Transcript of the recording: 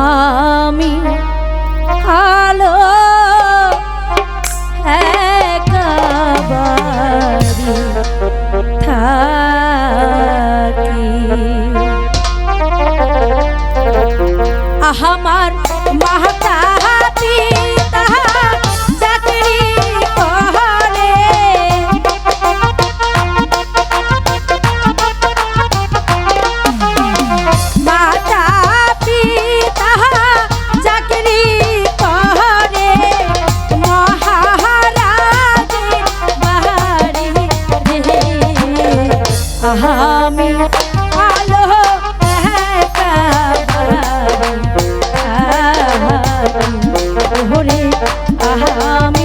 আমি আলো একাবারি থাকি। আহামার আমি